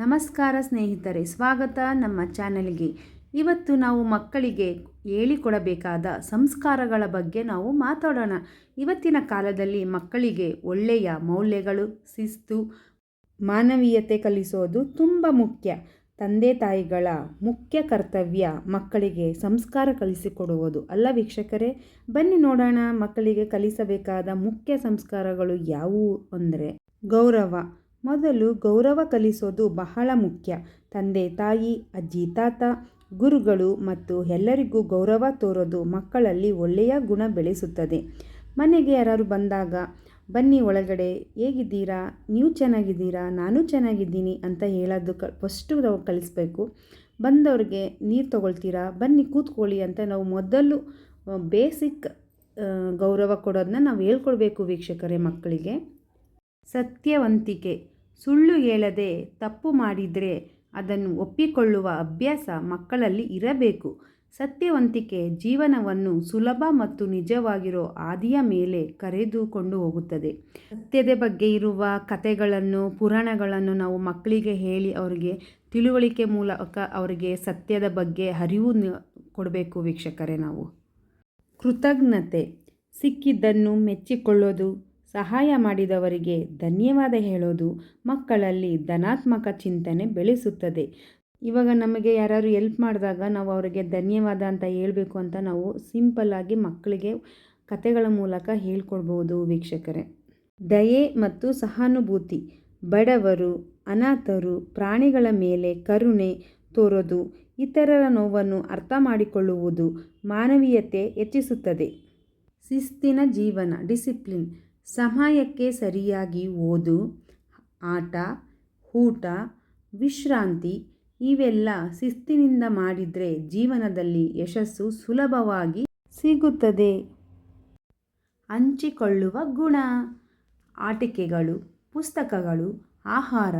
ನಮಸ್ಕಾರ ಸ್ನೇಹಿತರೆ, ಸ್ವಾಗತ ನಮ್ಮ ಚಾನೆಲ್ಗೆ. ಇವತ್ತು ನಾವು ಮಕ್ಕಳಿಗೆ ಹೇಳಿಕೊಡಬೇಕಾದ ಸಂಸ್ಕಾರಗಳ ಬಗ್ಗೆ ನಾವು ಮಾತಾಡೋಣ. ಇವತ್ತಿನ ಕಾಲದಲ್ಲಿ ಮಕ್ಕಳಿಗೆ ಒಳ್ಳೆಯ ಮೌಲ್ಯಗಳು, ಶಿಸ್ತು, ಮಾನವೀಯತೆ ಕಲಿಸೋದು ತುಂಬ ಮುಖ್ಯ. ತಂದೆ ತಾಯಿಗಳ ಮುಖ್ಯ ಕರ್ತವ್ಯ ಮಕ್ಕಳಿಗೆ ಸಂಸ್ಕಾರ ಕಲಿಸಿಕೊಡುವುದು. ಅಲ್ಲ ವೀಕ್ಷಕರೇ, ಬನ್ನಿ ನೋಡೋಣ ಮಕ್ಕಳಿಗೆ ಕಲಿಸಬೇಕಾದ ಮುಖ್ಯ ಸಂಸ್ಕಾರಗಳು ಯಾವುವು ಅಂದರೆ ಗೌರವ. ಮೊದಲು ಗೌರವ ಕಲಿಸೋದು ಬಹಳ ಮುಖ್ಯ. ತಂದೆ, ತಾಯಿ, ಅಜ್ಜಿ, ತಾತ, ಗುರುಗಳು ಮತ್ತು ಎಲ್ಲರಿಗೂ ಗೌರವ ತೋರೋದು ಮಕ್ಕಳಲ್ಲಿ ಒಳ್ಳೆಯ ಗುಣ ಬೆಳೆಸುತ್ತದೆ. ಮನೆಗೆ ಯಾರು ಬಂದಾಗ, ಬನ್ನಿ ಒಳಗಡೆ, ಹೇಗಿದ್ದೀರಾ? ನೀವು ಚೆನ್ನಾಗಿದ್ದೀರಾ? ನಾನು ಚೆನ್ನಾಗಿದ್ದೀನಿ ಅಂತ ಹೇಳೋದು ಕ ಫಸ್ಟು ನಾವು ಕಲಿಸ್ಬೇಕು. ಬಂದವ್ರಿಗೆ, ನೀರು ತೊಗೊಳ್ತೀರಾ? ಬನ್ನಿ ಕೂತ್ಕೊಳ್ಳಿ ಅಂತ ನಾವು ಮೊದಲು ಬೇಸಿಕ್ ಗೌರವ ಕೊಡೋದನ್ನ ನಾವು ಹೇಳ್ಕೊಡ್ಬೇಕು ವೀಕ್ಷಕರೇ ಮಕ್ಕಳಿಗೆ. ಸತ್ಯವಂತಿಕೆ. ಸುಳ್ಳು ಹೇಳದೆ ತಪ್ಪು ಮಾಡಿದರೆ ಅದನ್ನು ಒಪ್ಪಿಕೊಳ್ಳುವ ಅಭ್ಯಾಸ ಮಕ್ಕಳಲ್ಲಿ ಇರಬೇಕು. ಸತ್ಯವಂತಿಕೆ ಜೀವನವನ್ನು ಸುಲಭ ಮತ್ತು ನಿಜವಾಗಿರೋ ಆದಿಯ ಮೇಲೆ ಕರೆದುಕೊಂಡು ಹೋಗುತ್ತದೆ. ಸತ್ಯದ ಬಗ್ಗೆ ಇರುವ ಕಥೆಗಳನ್ನು, ಪುರಾಣಗಳನ್ನು ನಾವು ಮಕ್ಕಳಿಗೆ ಹೇಳಿ ಅವರಿಗೆ ತಿಳುವಳಿಕೆ ಮೂಲಕ ಅವರಿಗೆ ಸತ್ಯದ ಬಗ್ಗೆ ಅರಿವು ಕೊಡಬೇಕು ವೀಕ್ಷಕರೇ ನಾವು. ಕೃತಜ್ಞತೆ. ಸಿಕ್ಕಿದ್ದನ್ನು ಮೆಚ್ಚಿಕೊಳ್ಳೋದು ಸಹಾಯ ಮಾಡಿದವರಿಗೆ ಧನ್ಯವಾದ ಹೇಳೋದು ಮಕ್ಕಳಲ್ಲಿ ಧನಾತ್ಮಕ ಚಿಂತನೆ ಬೆಳೆಸುತ್ತದೆ. ಇವಾಗ ನಮಗೆ ಯಾರಾದ್ರು ಎಲ್ಪ್ ಮಾಡಿದಾಗ ನಾವು ಅವರಿಗೆ ಧನ್ಯವಾದ ಅಂತ ಹೇಳಬೇಕು ಅಂತ ನಾವು ಸಿಂಪಲ್ಲಾಗಿ ಮಕ್ಕಳಿಗೆ ಕತೆಗಳ ಮೂಲಕ ಹೇಳ್ಕೊಡ್ಬೋದು ವೀಕ್ಷಕರೇ. ದಯೆ ಮತ್ತು ಸಹಾನುಭೂತಿ, ಬಡವರು, ಅನಾಥರು, ಪ್ರಾಣಿಗಳ ಮೇಲೆ ಕರುಣೆ ತೋರೋದು, ಇತರರ ನೋವನ್ನು ಅರ್ಥ ಮಾಡಿಕೊಳ್ಳುವುದು ಮಾನವೀಯತೆ ಹೆಚ್ಚಿಸುತ್ತದೆ. ಶಿಸ್ತಿನ ಜೀವನ ಡಿಸಿಪ್ಲಿನ್ ಸಮಯಕ್ಕೆ ಸರಿಯಾಗಿ ಓದು, ಆಟ, ಊಟ, ವಿಶ್ರಾಂತಿ ಇವೆಲ್ಲ ಶಿಸ್ತಿನಿಂದ ಮಾಡಿದರೆ ಜೀವನದಲ್ಲಿ ಯಶಸ್ಸು ಸುಲಭವಾಗಿ ಸಿಗುತ್ತದೆ. ಹಂಚಿಕೊಳ್ಳುವ ಗುಣ, ಆಟಿಕೆಗಳು, ಪುಸ್ತಕಗಳು, ಆಹಾರ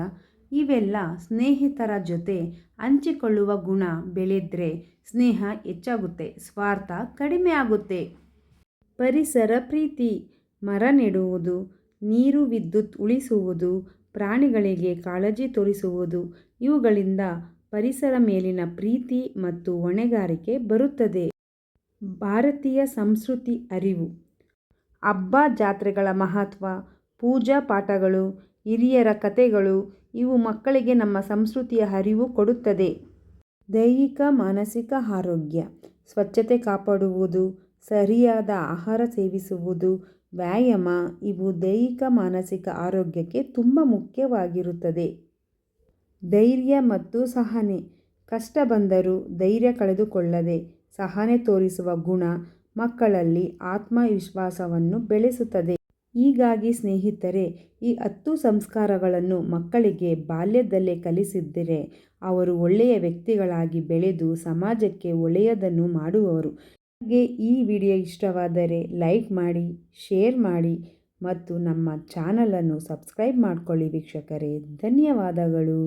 ಇವೆಲ್ಲ ಸ್ನೇಹಿತರ ಜೊತೆ ಹಂಚಿಕೊಳ್ಳುವ ಗುಣ ಬೆಳೆದ್ರೆ ಸ್ನೇಹ ಹೆಚ್ಚಾಗುತ್ತೆ, ಸ್ವಾರ್ಥ ಕಡಿಮೆ ಆಗುತ್ತೆ. ಪರಿಸರ ಪ್ರೀತಿ ಮರ ನೆಡುವುದು, ನೀರು ವಿದ್ಯುತ್ ಉಳಿಸುವುದು, ಪ್ರಾಣಿಗಳಿಗೆ ಕಾಳಜಿ ತೋರಿಸುವುದು, ಇವುಗಳಿಂದ ಪರಿಸರ ಮೇಲಿನ ಪ್ರೀತಿ ಮತ್ತು ಹೊಣೆಗಾರಿಕೆ ಬರುತ್ತದೆ. ಭಾರತೀಯ ಸಂಸ್ಕೃತಿ ಅರಿವು. ಹಬ್ಬ ಜಾತ್ರೆಗಳ ಮಹತ್ವ, ಪೂಜಾ ಪಾಠಗಳು, ಹಿರಿಯರ ಕಥೆಗಳು, ಇವು ಮಕ್ಕಳಿಗೆ ನಮ್ಮ ಸಂಸ್ಕೃತಿಯ ಅರಿವು ಕೊಡುತ್ತದೆ. ದೈಹಿಕ, ಮಾನಸಿಕ ಆರೋಗ್ಯ, ಸ್ವಚ್ಛತೆ ಕಾಪಾಡುವುದು, ಸರಿಯಾದ ಆಹಾರ ಸೇವಿಸುವುದು ವ್ಯಾಯಾಮ ಇವು ದೈಹಿಕ, ಮಾನಸಿಕ ಆರೋಗ್ಯಕ್ಕೆ ತುಂಬ ಮುಖ್ಯವಾಗಿರುತ್ತದೆ. ಧೈರ್ಯ ಮತ್ತು ಸಹನೆ. ಕಷ್ಟ ಬಂದರೂ ಧೈರ್ಯ ಕಳೆದುಕೊಳ್ಳದೆ ಸಹನೆ ತೋರಿಸುವ ಗುಣ ಮಕ್ಕಳಲ್ಲಿ ಆತ್ಮವಿಶ್ವಾಸವನ್ನು ಬೆಳೆಸುತ್ತದೆ. ಹೀಗಾಗಿ ಸ್ನೇಹಿತರೆ, ಈ ಹತ್ತು ಸಂಸ್ಕಾರಗಳನ್ನು ಮಕ್ಕಳಿಗೆ ಬಾಲ್ಯದಲ್ಲೇ ಕಲಿಸಿದ್ದರೆ ಅವರು ಒಳ್ಳೆಯ ವ್ಯಕ್ತಿಗಳಾಗಿ ಬೆಳೆದು ಸಮಾಜಕ್ಕೆ ಒಳ್ಳೆಯದನ್ನು ಮಾಡುವವರು ನಿಮಗೆ ಈ ವಿಡಿಯೋ ಇಷ್ಟವಾದರೆ ಲೈಕ್ ಮಾಡಿ, ಶೇರ್ ಮಾಡಿ ಮತ್ತು ನಮ್ಮ ಚಾನಲನ್ನು ಸಬ್ಸ್ಕ್ರೈಬ್ ಮಾಡಿಕೊಳ್ಳಿ ವೀಕ್ಷಕರೇ. ಧನ್ಯವಾದಗಳು.